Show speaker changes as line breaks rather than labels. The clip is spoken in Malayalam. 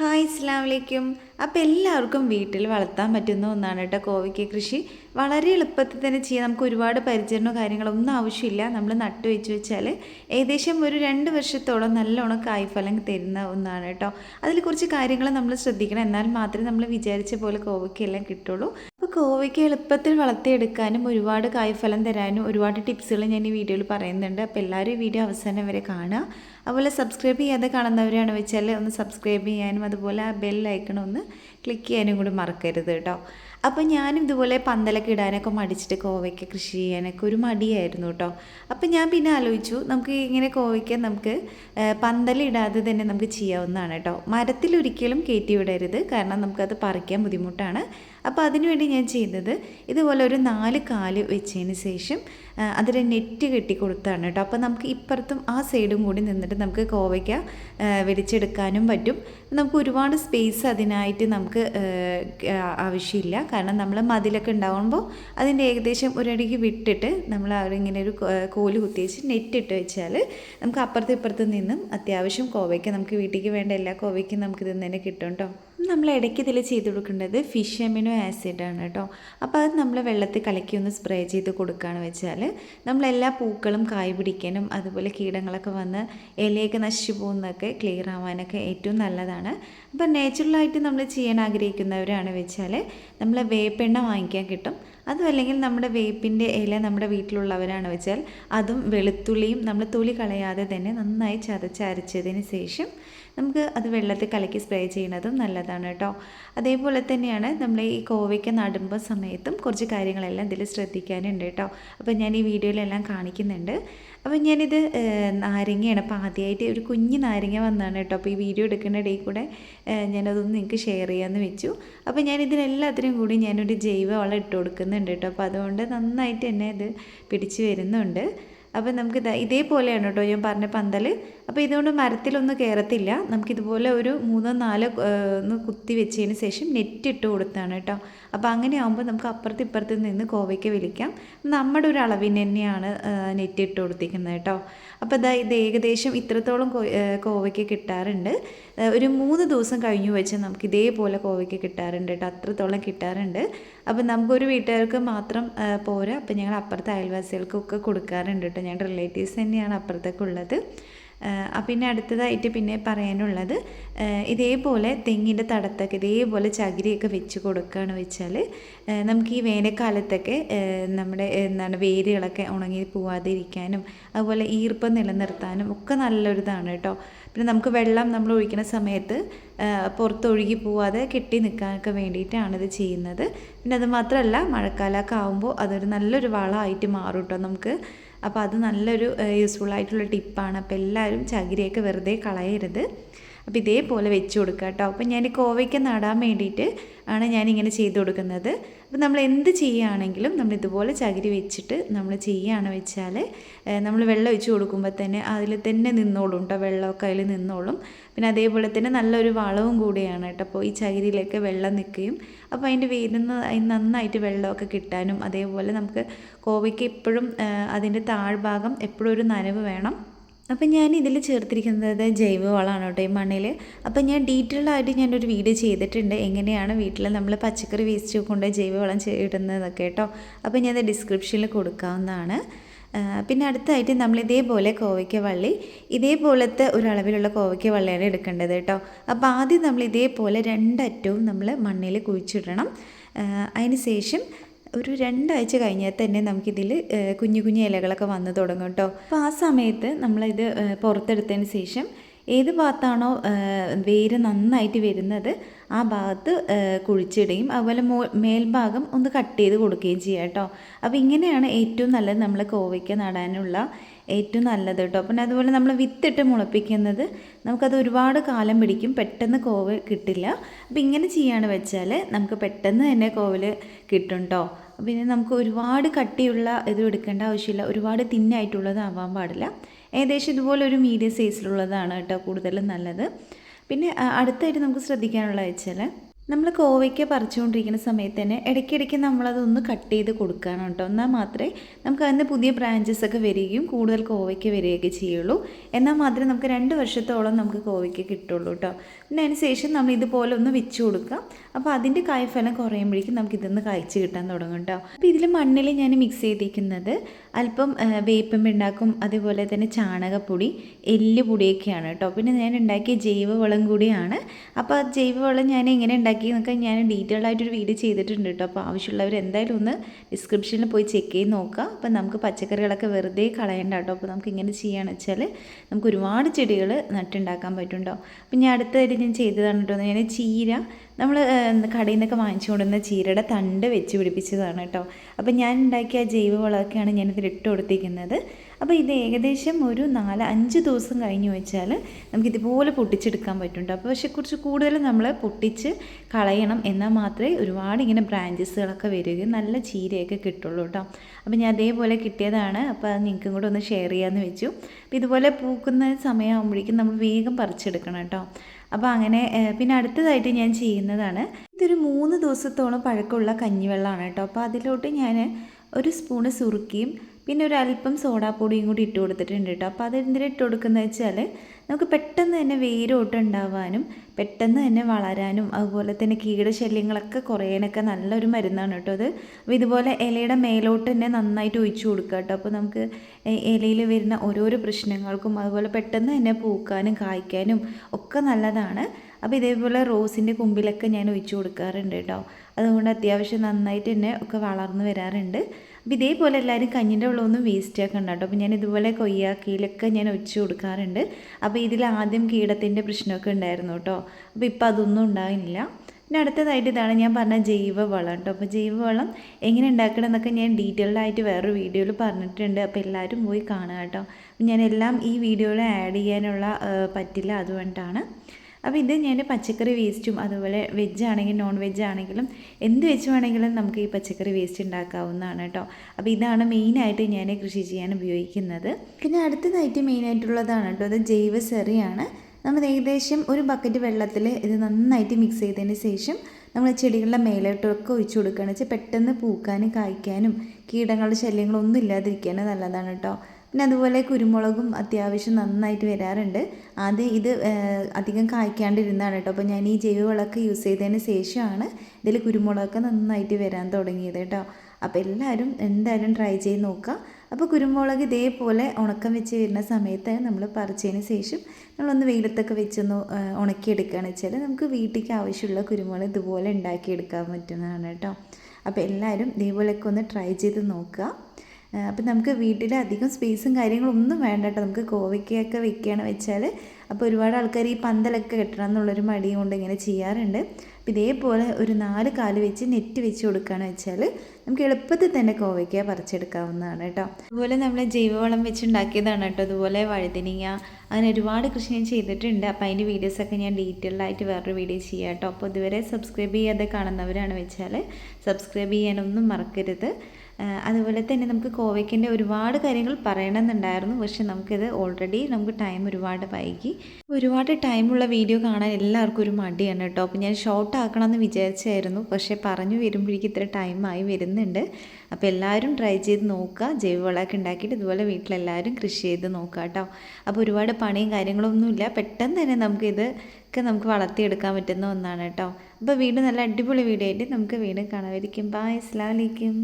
ഹായ് ഇസ്ലാം വലൈക്കും അപ്പോൾ എല്ലാവർക്കും വീട്ടിൽ വളർത്താൻ പറ്റുന്ന ഒന്നാണ് കേട്ടോ കോവയ്ക്ക കൃഷി. വളരെ എളുപ്പത്തിൽ തന്നെ ചെയ്യാം. നമുക്ക് ഒരുപാട് പരിചരണമോ കാര്യങ്ങളോ ഒന്നും ആവശ്യമില്ല. നമ്മൾ നട്ടു വെച്ച് വെച്ചാൽ ഏകദേശം ഒരു രണ്ട് വർഷത്തോളം നല്ലോണം കായ്ഫലം തരുന്ന ഒന്നാണ് കേട്ടോ. അതിൽ കുറച്ച് കാര്യങ്ങൾ നമ്മൾ ശ്രദ്ധിക്കണം. എന്നാൽ മാത്രമേ നമ്മൾ വിചാരിച്ച പോലെ കോവയ്ക്കെല്ലാം കിട്ടുള്ളൂ. കോവയ്ക്ക് എളുപ്പത്തിൽ വളർത്തിയെടുക്കാനും ഒരുപാട് കായ്ഫലം തരാനും ഒരുപാട് ടിപ്സുകൾ ഞാൻ ഈ വീഡിയോയിൽ പറയുന്നുണ്ട്. അപ്പോൾ എല്ലാവരും ഈ വീഡിയോ അവസാനം വരെ കാണുക. അതുപോലെ സബ്സ്ക്രൈബ് ചെയ്യാതെ കാണുന്നവരാണ് വെച്ചാൽ ഒന്ന് സബ്സ്ക്രൈബ് ചെയ്യാനും അതുപോലെ ആ ബെൽ ഐക്കൺ ഒന്ന് ക്ലിക്ക് ചെയ്യാനും കൂടി മറക്കരുത് കേട്ടോ. അപ്പോൾ ഞാനും ഇതുപോലെ പന്തലൊക്കെ ഇടാനൊക്കെ മടിച്ചിട്ട് കോവയ്ക്ക് കൃഷി ചെയ്യാനൊക്കെ ഒരു മടിയായിരുന്നു കേട്ടോ. അപ്പോൾ ഞാൻ പിന്നെ ആലോചിച്ചു നമുക്ക് ഇങ്ങനെ കോവയ്ക്ക് നമുക്ക് പന്തലിടാതെ തന്നെ നമുക്ക് ചെയ്യാവുന്നതാണ് കേട്ടോ. മരത്തിലൊരിക്കലും കയറ്റി വിടരുത്. കാരണം നമുക്കത് പറിക്കാൻ ബുദ്ധിമുട്ടാണ്. അപ്പോൾ അതിനുവേണ്ടി ഞാൻ ചെയ്തത് ഇതുപോലെ ഒരു നാല് കാൽ വെച്ചതിന് ശേഷം അതിൽ നെറ്റ് കെട്ടി കൊടുത്താണ് കേട്ടോ. അപ്പോൾ നമുക്ക് ഇപ്പുറത്തും ആ സൈഡും കൂടി നിന്നിട്ട് നമുക്ക് കോവയ്ക്ക വലിച്ചെടുക്കാനും പറ്റും. നമുക്ക് ഒരുപാട് സ്പേസ് അതിനായിട്ട് നമുക്ക് ആവശ്യമില്ല. കാരണം നമ്മൾ മതിലൊക്കെ ഉണ്ടാകുമ്പോൾ അതിന്റെ ഏകദേശം ഒരടിക്ക് വിട്ടിട്ട് നമ്മൾ ഇങ്ങനെ ഒരു കോൽ കുത്തി വെച്ച് നെറ്റ് ഇട്ട് വെച്ചാൽ നമുക്ക് അപ്പുറത്തും ഇപ്പുറത്തും നിന്നും അത്യാവശ്യം കോവയ്ക്ക നമുക്ക് വീട്ടിലേക്ക് വേണ്ട എല്ലാ കോവയ്ക്കും നമുക്ക് ഇത് തന്നെ കിട്ടും കേട്ടോ. നമ്മൾ ഇടയ്ക്ക് ഇതിൽ ചെയ്ത് കൊടുക്കേണ്ടത് ഫിഷ് അമിനോ ആസിഡാണ് കേട്ടോ. അപ്പോൾ അത് നമ്മൾ വെള്ളത്തിൽ കലക്കി ഒന്ന് സ്പ്രേ ചെയ്ത് കൊടുക്കുകയാണ് വെച്ചാൽ നമ്മളെല്ലാ പൂക്കളും കായ് പിടിക്കാനും അതുപോലെ കീടങ്ങളൊക്കെ വന്ന് ഇലയൊക്കെ നശിച്ചു പോകുന്നതൊക്കെ ക്ലിയർ ആവാനൊക്കെ ഏറ്റവും നല്ലതാണ്. അപ്പോൾ നാച്ചുറലായിട്ട് നമ്മൾ ചെയ്യാൻ ആഗ്രഹിക്കുന്നവരാണ് വെച്ചാൽ നമ്മൾ വേപ്പെണ്ണ വാങ്ങിക്കാൻ കിട്ടും. അതും അല്ലെങ്കിൽ നമ്മുടെ വേപ്പിന്റെ ഇല നമ്മുടെ വീട്ടിലുള്ളവരാണ് വെച്ചാൽ അതും വെളുത്തുള്ളിയും നമ്മൾ തൊലി കളയാതെ തന്നെ നന്നായി ചതച്ചരച്ചതിന് ശേഷം നമുക്ക് അത് വെള്ളത്തിൽ കലക്കി സ്പ്രേ ചെയ്യുന്നതും നല്ലതാണ് കേട്ടോ. അതേപോലെ തന്നെയാണ് നമ്മൾ ഈ കോവയ്ക്ക് നടുമ്പോൾ സമയത്തും കുറച്ച് കാര്യങ്ങളെല്ലാം ഇതിൽ ശ്രദ്ധിക്കാനുണ്ട് കേട്ടോ. അപ്പോൾ ഞാൻ ഈ വീഡിയോയിലെല്ലാം കാണിക്കുന്നുണ്ട്. അപ്പോൾ ഞാനിത് നാരങ്ങയാണ്. അപ്പോൾ ആദ്യമായിട്ട് ഒരു കുഞ്ഞ് നാരങ്ങ വന്നതാണ് കേട്ടോ. അപ്പോൾ ഈ വീഡിയോ എടുക്കുന്ന ഇടയിൽ കൂടെ ഞാനതൊന്ന് നിങ്ങൾക്ക് ഷെയർ ചെയ്യാമെന്ന് വെച്ചു. അപ്പോൾ ഞാൻ ഇതിനെല്ലാത്തിനും കൂടി ഞാനൊരു ജൈവ വളം ഇട്ട് കൊടുക്കുന്നുണ്ട് കേട്ടോ. അപ്പോൾ അതുകൊണ്ട് നന്നായിട്ട് എന്നെ ഇത് പിടിച്ച് വരുന്നുണ്ട്. അപ്പം നമുക്ക് ഇതേപോലെയാണ് കേട്ടോ ഞാൻ പറഞ്ഞ പന്തൽ അപ്പോൾ ഇതുകൊണ്ട് മരത്തിലൊന്നും കയറത്തില്ല നമുക്കിതുപോലെ ഒരു മൂന്നോ നാലോ ഒന്ന് കുത്തി വെച്ചതിന് ശേഷം നെറ്റ് ഇട്ട് കൊടുത്താണ് കേട്ടോ. അപ്പോൾ അങ്ങനെ ആകുമ്പോൾ നമുക്ക് അപ്പുറത്ത് ഇപ്പുറത്ത് നിന്ന് കോവയ്ക്ക് വിളിക്കാം. നമ്മുടെ ഒരു അളവിന് തന്നെയാണ് നെറ്റ് ഇട്ട് കൊടുത്തിരിക്കുന്നത് കേട്ടോ. അപ്പോൾ ഇതാ ഇത് ഏകദേശം ഇത്രത്തോളം കോവയ്ക്ക് കിട്ടാറുണ്ട്. ഒരു മൂന്ന് ദിവസം കഴിഞ്ഞു വെച്ച് നമുക്ക് ഇതേപോലെ കോവയ്ക്ക് കിട്ടാറുണ്ട് കേട്ടോ. അത്രത്തോളം കിട്ടാറുണ്ട്. അപ്പോൾ നമുക്കൊരു വീട്ടുകാർക്ക് മാത്രം പോരാ. അപ്പോൾ ഞങ്ങൾ അപ്പുറത്തെ അയൽവാസികൾക്കൊക്കെ കൊടുക്കാറുണ്ട് കേട്ടോ. ഞങ്ങളുടെ റിലേറ്റീവ്സ് തന്നെയാണ് അപ്പുറത്തൊക്കെ ഉള്ളത്. പിന്നെ അടുത്തതായിട്ട് പിന്നെ പറയാനുള്ളത് ഇതേപോലെ തെങ്ങിന്റെ തടത്തൊക്കെ ഇതേപോലെ ചകിരിയൊക്കെ വെച്ച് കൊടുക്കുകയാണ് വെച്ചാൽ നമുക്ക് ഈ വേനൽക്കാലത്തൊക്കെ നമ്മുടെ എന്താണ് വേരുകളൊക്കെ ഉണങ്ങി പോവാതിരിക്കാനും അതുപോലെ ഈർപ്പം നിലനിർത്താനും ഒക്കെ നല്ലൊരിതാണ് കേട്ടോ. പിന്നെ നമുക്ക് വെള്ളം നമ്മൾ ഒഴിക്കുന്ന സമയത്ത് പുറത്തൊഴുകി പോവാതെ കെട്ടി നിൽക്കാനൊക്കെ വേണ്ടിയിട്ടാണ് ഇത് ചെയ്യുന്നത്. പിന്നെ അത് മാത്രമല്ല മഴക്കാലമൊക്കെ ആകുമ്പോൾ അതൊരു നല്ലൊരു വളമായിട്ട് മാറും കേട്ടോ നമുക്ക്. അപ്പോൾ അത് നല്ലൊരു യൂസ്ഫുൾ ആയിട്ടുള്ള ടിപ്പാണ്. അപ്പോൾ എല്ലാവരും ചകിരിയൊക്കെ വെറുതെ കളയരുത്. അപ്പോൾ ഇതേപോലെ വെച്ച് കൊടുക്കുക കേട്ടോ. അപ്പോൾ ഞാൻ കോവയ്ക്ക് നടാൻ വേണ്ടിയിട്ട് ആണ് ഞാനിങ്ങനെ ചെയ്ത് കൊടുക്കുന്നത്. അപ്പോൾ നമ്മൾ എന്ത് ചെയ്യുകയാണെങ്കിലും നമ്മൾ ഇതുപോലെ ചകിരി വെച്ചിട്ട് നമ്മൾ ചെയ്യുകയാണ് വെച്ചാൽ നമ്മൾ വെള്ളം ഒഴിച്ച് കൊടുക്കുമ്പോൾ തന്നെ അതിൽ തന്നെ നിന്നോളും കേട്ടോ. വെള്ളമൊക്കെ അതിൽ നിന്നോളും. പിന്നെ അതേപോലെ തന്നെ നല്ലൊരു വളവും കൂടിയാണ് കേട്ടോ. അപ്പോൾ ഈ ചകിരിയിലൊക്കെ വെള്ളം നിൽക്കുകയും അപ്പോൾ അതിന്റെ വേരുന്ന നന്നായിട്ട് വെള്ളമൊക്കെ കിട്ടാനും അതേപോലെ നമുക്ക് കോവയ്ക്ക് എപ്പോഴും അതിന്റെ താഴ്ഭാഗം എപ്പോഴും ഒരു നനവ് വേണം. അപ്പം ഞാൻ ഇതിൽ ചേർത്തിരിക്കുന്നത് ജൈവ വളമാണ് കേട്ടോ ഈ മണ്ണിൽ. അപ്പം ഞാൻ ഡീറ്റെയിൽ ആയിട്ട് ഞാനൊരു വീഡിയോ ചെയ്തിട്ടുണ്ട്. എങ്ങനെയാണ് വീട്ടിൽ നമ്മൾ പച്ചക്കറി വേസ്റ്റ് കൊണ്ട് ജൈവവളം ഇടുന്നതൊക്കെ കേട്ടോ. അപ്പം ഞാൻ ഡിസ്ക്രിപ്ഷനിൽ കൊടുക്കാവുന്നതാണ്. പിന്നെ അടുത്തായിട്ട് നമ്മൾ ഇതേപോലെ കോവയ്ക്ക വള്ളി ഇതേപോലത്തെ ഒരളവിലുള്ള കോവയ്ക്ക വള്ളിയാണ് എടുക്കേണ്ടത് കേട്ടോ. അപ്പോൾ ആദ്യം നമ്മൾ ഇതേപോലെ രണ്ടറ്റവും നമ്മൾ മണ്ണിൽ കുഴിച്ചിടണം. അതിന് ശേഷം ഒരു രണ്ടാഴ്ച കഴിഞ്ഞാൽ തന്നെ നമുക്കിതിൽ കുഞ്ഞു കുഞ്ഞു ഇലകളൊക്കെ വന്ന് തുടങ്ങും കേട്ടോ അപ്പോൾ ആ സമയത്ത് നമ്മളിത് പുറത്തെടുത്തതിന് ശേഷം ഏത് ഭാഗത്താണോ വേര് നന്നായിട്ട് വരുന്നത് ആ ഭാഗത്ത് കുഴിച്ചിടുകയും അതുപോലെ മോ മേൽഭാഗം ഒന്ന് കട്ട് ചെയ്ത് കൊടുക്കുകയും ചെയ്യുക കേട്ടോ അപ്പോൾ ഇങ്ങനെയാണ് ഏറ്റവും നല്ലത് നമ്മൾ കോവയ്ക്ക് നടാനുള്ള ഏറ്റവും നല്ലത് കേട്ടോ പിന്നെ അതുപോലെ നമ്മൾ വിത്തിട്ട് മുളപ്പിക്കുന്നത് നമുക്കത് ഒരുപാട് കാലം പിടിക്കും പെട്ടെന്ന് കോവ കിട്ടില്ല. അപ്പോൾ ഇങ്ങനെ ചെയ്യാണ് വെച്ചാൽ നമുക്ക് പെട്ടെന്ന് തന്നെ കോവൽ കിട്ടും കേട്ടോ പിന്നെ നമുക്ക് ഒരുപാട് കട്ടിയുള്ള ഇത് എടുക്കേണ്ട ആവശ്യമില്ല. ഒരുപാട് തിന്നായിട്ടുള്ളത് ആവാൻ പാടില്ല. ഏകദേശം ഇതുപോലെ ഒരു മീഡിയം സൈസിലുള്ളതാണ് കേട്ടോ കൂടുതലും നല്ലത്. പിന്നെ അടുത്തായിട്ട് നമുക്ക് ശ്രദ്ധിക്കാനുള്ള വെച്ചാൽ നമ്മൾ കോവയ്ക്ക് പറിച്ചുകൊണ്ടിരിക്കുന്ന സമയത്ത് തന്നെ ഇടയ്ക്കിടയ്ക്ക് നമ്മളതൊന്ന് കട്ട് ചെയ്ത് കൊടുക്കണം കേട്ടോ. എന്നാൽ മാത്രമേ നമുക്ക് അതിന് പുതിയ ബ്രാഞ്ചസ് ഒക്കെ വരികയും കൂടുതൽ കോവയ്ക്ക് വരികയൊക്കെ ചെയ്യുള്ളൂ. എന്നാൽ മാത്രമേ നമുക്ക് രണ്ട് വർഷത്തോളം നമുക്ക് കോവയ്ക്ക് കിട്ടുള്ളൂ കേട്ടോ. പിന്നെ ശേഷം നമ്മൾ ഇതുപോലെ ഒന്ന് വെച്ച് കൊടുക്കാം. അപ്പോൾ അതിന്റെ കായ്ഫലം കുറയുമ്പോഴേക്കും നമുക്ക് ഇതൊന്ന് കായ്ച്ച് കിട്ടാൻ തുടങ്ങും കേട്ടോ. അപ്പോൾ ഇതിൽ മണ്ണിൽ ഞാൻ മിക്സ് ചെയ്തിരിക്കുന്നത് അല്പം വേപ്പം പിണ്ണാക്കും അതുപോലെ തന്നെ ചാണകപ്പൊടി എല്ലുപൊടിയൊക്കെയാണ് കേട്ടോ പിന്നെ ഞാൻ ഉണ്ടാക്കിയ ജൈവവളം കൂടിയാണ്. അപ്പോൾ ആ ജൈവവളം ഞാൻ എങ്ങനെ ഉണ്ടാക്കി എന്നൊക്കെ ഞാൻ ഡീറ്റെയിൽ ആയിട്ടൊരു വീഡിയോ ചെയ്തിട്ടുണ്ട് കേട്ടോ അപ്പോൾ ആവശ്യമുള്ളവർ എന്തായാലും ഒന്ന് ഡിസ്ക്രിപ്ഷനിൽ പോയി ചെക്ക് ചെയ്ത് നോക്കുക. അപ്പോൾ നമുക്ക് പച്ചക്കറികളൊക്കെ വെറുതെ കളയണ്ട കേട്ടോ അപ്പോൾ നമുക്ക് ഇങ്ങനെ ചെയ്യുകയാണെന്ന് വെച്ചാൽ നമുക്ക് ഒരുപാട് ചെടികൾ നട്ടുണ്ടാക്കാൻ പറ്റും കേട്ടോ അപ്പോൾ ഞാൻ അടുത്തതായിട്ട് ഞാൻ ചെയ്തതാണ് കേട്ടോ ഞാൻ ചീര നമ്മൾ കടയിൽ നിന്നൊക്കെ വാങ്ങിച്ചു കൊണ്ടുവന്ന ചീരയുടെ തണ്ട് വെച്ച് പിടിപ്പിച്ചതാണ് കേട്ടോ. അപ്പോൾ ഞാൻ ഉണ്ടാക്കിയ ജൈവ വളമൊക്കെയാണ് ഞാനിതിൽ ഇട്ട് കൊടുത്തിരിക്കുന്നത്. അപ്പോൾ ഇത് ഏകദേശം ഒരു നാല് അഞ്ച് ദിവസം കഴിഞ്ഞ് വെച്ചാൽ നമുക്കിതുപോലെ പൊട്ടിച്ചെടുക്കാൻ പറ്റുന്നുണ്ട്. അപ്പോൾ പക്ഷേ കുറച്ച് കൂടുതൽ നമ്മൾ പൊട്ടിച്ച് കളയണം എന്നാൽ മാത്രമേ ഒരുപാട് ഇങ്ങനെ ബ്രാഞ്ചസുകളൊക്കെ വരികയും നല്ല ചീരയൊക്കെ കിട്ടുള്ളൂ കേട്ടോ. അപ്പോൾ ഞാൻ അതേപോലെ കിട്ടിയതാണ്. അപ്പോൾ അത് നിങ്ങൾക്കും കൂടെ ഒന്ന് ഷെയർ ചെയ്യാമെന്ന് വെച്ചു. അപ്പോൾ ഇതുപോലെ പൂക്കുന്ന സമയമാകുമ്പോഴേക്കും നമ്മൾ വേഗം പറിച്ചെടുക്കണം കേട്ടോ. അപ്പോൾ അങ്ങനെ പിന്നെ അടുത്തതായിട്ട് ഞാൻ ചെയ്യുന്നതാണ്. ഇതൊരു മൂന്ന് ദിവസത്തോളം പഴക്കമുള്ള കഞ്ഞിവെള്ളമാണ് കേട്ടോ. അപ്പോൾ അതിലോട്ട് ഞാൻ ഒരു സ്പൂണ് സുറുക്കിയും പിന്നെ ഒരു അല്പം സോഡാപ്പൊടിയും കൂടി ഇട്ട് കൊടുത്തിട്ടുണ്ട് കേട്ടോ അപ്പോൾ അതെന്തിനാ ഇട്ട് കൊടുക്കുന്നത് വെച്ചാൽ നമുക്ക് പെട്ടെന്ന് തന്നെ വേരോട്ട് ഉണ്ടാവാനും പെട്ടെന്ന് തന്നെ വളരാനും അതുപോലെ തന്നെ കീടശല്യങ്ങളൊക്കെ കുറയാനൊക്കെ നല്ലൊരു മരുന്നാണ് കേട്ടോ അത്. അപ്പോൾ ഇതുപോലെ ഇലയുടെ മേലോട്ട് തന്നെ നന്നായിട്ട് ഒഴിച്ചു കൊടുക്കുക കേട്ടോ അപ്പോൾ നമുക്ക് ഇലയിൽ വരുന്ന ഓരോരോ പ്രശ്നങ്ങൾക്കും അതുപോലെ പെട്ടെന്ന് തന്നെ പൂക്കാനും കായ്ക്കാനും ഒക്കെ നല്ലതാണ്. അപ്പോൾ ഇതേപോലെ റോസിന്റെ കുമ്പിലൊക്കെ ഞാൻ ഒഴിച്ചു കൊടുക്കാറുണ്ട് കേട്ടോ. അതുകൊണ്ട് അത്യാവശ്യം നന്നായിട്ട് തന്നെ ഒക്കെ വളർന്നു വരാറുണ്ട്. അപ്പോൾ ഇതേപോലെ എല്ലാവരും കഞ്ഞിന്റെ വെള്ളമൊന്നും വേസ്റ്റ് ആക്കണ്ട കേട്ടോ. അപ്പോൾ ഞാൻ ഇതുപോലെ കൊയ്യാക്കിയിലൊക്കെ ഞാൻ ഒഴിച്ചു കൊടുക്കാറുണ്ട്. അപ്പോൾ ഇതിൽ ആദ്യം കീടത്തിന്റെ പ്രശ്നമൊക്കെ ഉണ്ടായിരുന്നു കേട്ടോ. അപ്പോൾ ഇപ്പോൾ അതൊന്നും ഉണ്ടാകുന്നില്ല പിന്നെ അടുത്തതായിട്ട് ഇതാണ് ഞാൻ പറഞ്ഞ ജൈവവളം കേട്ടോ. അപ്പോൾ ജൈവവളം എങ്ങനെ ഉണ്ടാക്കണം എന്നൊക്കെ ഞാൻ ഡീറ്റെയിൽഡ് ആയിട്ട് വേറൊരു വീഡിയോയിൽ പറഞ്ഞിട്ടുണ്ട്. അപ്പോൾ എല്ലാവരും പോയി കാണുക കേട്ടോ. ഞാൻ എല്ലാം ഈ വീഡിയോയിൽ ആഡ് ചെയ്യാനുള്ള പറ്റില്ല അതുകൊണ്ടാണ് അപ്പോൾ ഇത് ഞാൻ പച്ചക്കറി വേസ്റ്റും അതുപോലെ വെജ് ആണെങ്കിലും നോൺ വെജ് ആണെങ്കിലും എന്ത് വെച്ച് വേണമെങ്കിലും നമുക്ക് ഈ പച്ചക്കറി വേസ്റ്റ് ഉണ്ടാക്കാവുന്നതാണ് കേട്ടോ അപ്പോൾ ഇതാണ് മെയിനായിട്ട് ഞാൻ കൃഷി ചെയ്യാൻ ഉപയോഗിക്കുന്നത്. പിന്നെ അടുത്തതായിട്ട് മെയിനായിട്ടുള്ളതാണ് കേട്ടോ അത് ജൈവ സെറിയാണ്. നമ്മൾ ഏകദേശം ഒരു ബക്കറ്റ് വെള്ളത്തിൽ ഇത് നന്നായിട്ട് മിക്സ് ചെയ്തതിന് ശേഷം നമ്മൾ ചെടികളുടെ മേലോട്ടൊക്കെ ഒഴിച്ചു കൊടുക്കുകയാണെന്ന് വെച്ചാൽ പെട്ടെന്ന് പൂക്കാനും കായ്ക്കാനും കീടങ്ങളുടെ ശല്യങ്ങളൊന്നും ഇല്ലാതിരിക്കാനും നല്ലതാണ് കേട്ടോ പിന്നെ അതുപോലെ കുരുമുളകും അത്യാവശ്യം നന്നായിട്ട് വരാറുണ്ട്. ആദ്യം ഇത് അധികം കായ്ക്കാണ്ടിരുന്നതാണ് കേട്ടോ. അപ്പോൾ ഞാൻ ഈ ജൈവവളമൊക്കെ യൂസ് ചെയ്തതിന് ശേഷമാണ് ഇതിൽ കുരുമുളകൊക്കെ നന്നായിട്ട് വരാൻ തുടങ്ങിയത് കേട്ടോ. അപ്പോൾ എല്ലാവരും എന്തായാലും ട്രൈ ചെയ്ത് നോക്കുക. അപ്പോൾ കുരുമുളക് ഇതേപോലെ ഉണക്കം വെച്ച് വരുന്ന സമയത്ത് നമ്മൾ പറിച്ചതിന് ശേഷം നമ്മളൊന്ന് വെയിലത്തൊക്കെ വെച്ചൊന്ന് ഉണക്കിയെടുക്കുകയാണെന്ന് വെച്ചാൽ നമുക്ക് വീട്ടിലേക്ക് ആവശ്യമുള്ള കുരുമുളക് ഇതുപോലെ ഉണ്ടാക്കിയെടുക്കാൻ പറ്റുന്നതാണ് കേട്ടോ. അപ്പോൾ എല്ലാവരും ഇതേപോലെയൊക്കെ ഒന്ന് ട്രൈ ചെയ്ത് നോക്കുക. അപ്പം നമുക്ക് വീട്ടിൽ അധികം സ്പേസും കാര്യങ്ങളൊന്നും വേണ്ട കേട്ടോ. നമുക്ക് കോവയ്ക്കൊക്കെ വെക്കുകയാണ് വെച്ചാൽ അപ്പോൾ ഒരുപാട് ആൾക്കാർ ഈ പന്തലൊക്കെ കെട്ടണം എന്നുള്ളൊരു മടി കൊണ്ട് ഇങ്ങനെ ചെയ്യാറുണ്ട്. ഇതേപോലെ ഒരു നാല് കാൽ വെച്ച് നെറ്റ് വെച്ച് കൊടുക്കുകയാണെന്ന് വെച്ചാൽ നമുക്ക് എളുപ്പത്തിൽ തന്നെ കോവയ്ക്ക പറിച്ചെടുക്കാവുന്നതാണ് കേട്ടോ. അതുപോലെ നമ്മൾ ജൈവവളം വെച്ചുണ്ടാക്കിയതാണ് കേട്ടോ. അതുപോലെ വഴുതനിങ്ങ അങ്ങനെ ഒരുപാട് കൃഷി ഞാൻ ചെയ്തിട്ടുണ്ട്. അപ്പോൾ അതിന്റെ വീഡിയോസൊക്കെ ഞാൻ ഡീറ്റെയിൽഡ് ആയിട്ട് വേറൊരു വീഡിയോ ചെയ്യാം കേട്ടോ. അപ്പോൾ ഇതുവരെ സബ്സ്ക്രൈബ് ചെയ്യാതെ കാണുന്നവരാണ് വെച്ചാൽ സബ്സ്ക്രൈബ് ചെയ്യാനൊന്നും മറക്കരുത്. അതുപോലെ തന്നെ നമുക്ക് കോവയ്ക്കിന്റെ ഒരുപാട് കാര്യങ്ങൾ പറയണമെന്നുണ്ടായിരുന്നു. പക്ഷെ നമുക്കിത് ഓൾറെഡി നമുക്ക് ടൈം ഒരുപാട് വൈകി. ഒരുപാട് ടൈമുള്ള വീഡിയോ കാണാൻ എല്ലാവർക്കും ഒരു മടിയാണ് കേട്ടോ. അപ്പോൾ ഞാൻ ഷോർട്ട് ആക്കണമെന്ന് വിചാരിച്ചായിരുന്നു. പക്ഷേ പറഞ്ഞു വരുമ്പോഴേക്കും ഇത്ര ടൈമായി വരുന്നുണ്ട്. അപ്പോൾ എല്ലാവരും ട്രൈ ചെയ്ത് നോക്കുക. ജൈവവളമൊക്കെ ഉണ്ടാക്കിയിട്ട് ഇതുപോലെ വീട്ടിലെല്ലാവരും കൃഷി ചെയ്ത് നോക്കുക കേട്ടോ. അപ്പോൾ ഒരുപാട് പണിയും കാര്യങ്ങളൊന്നുമില്ല. പെട്ടെന്ന് തന്നെ നമുക്കിത് ഒക്കെ നമുക്ക് വളർത്തിയെടുക്കാൻ പറ്റുന്ന ഒന്നാണ് കേട്ടോ. അപ്പോൾ വീട് നല്ല അടിപൊളി വീടായിട്ട് നമുക്ക് വീട് കാണാമായിരിക്കും. ബായ് അസ്ലാം വലൈക്കും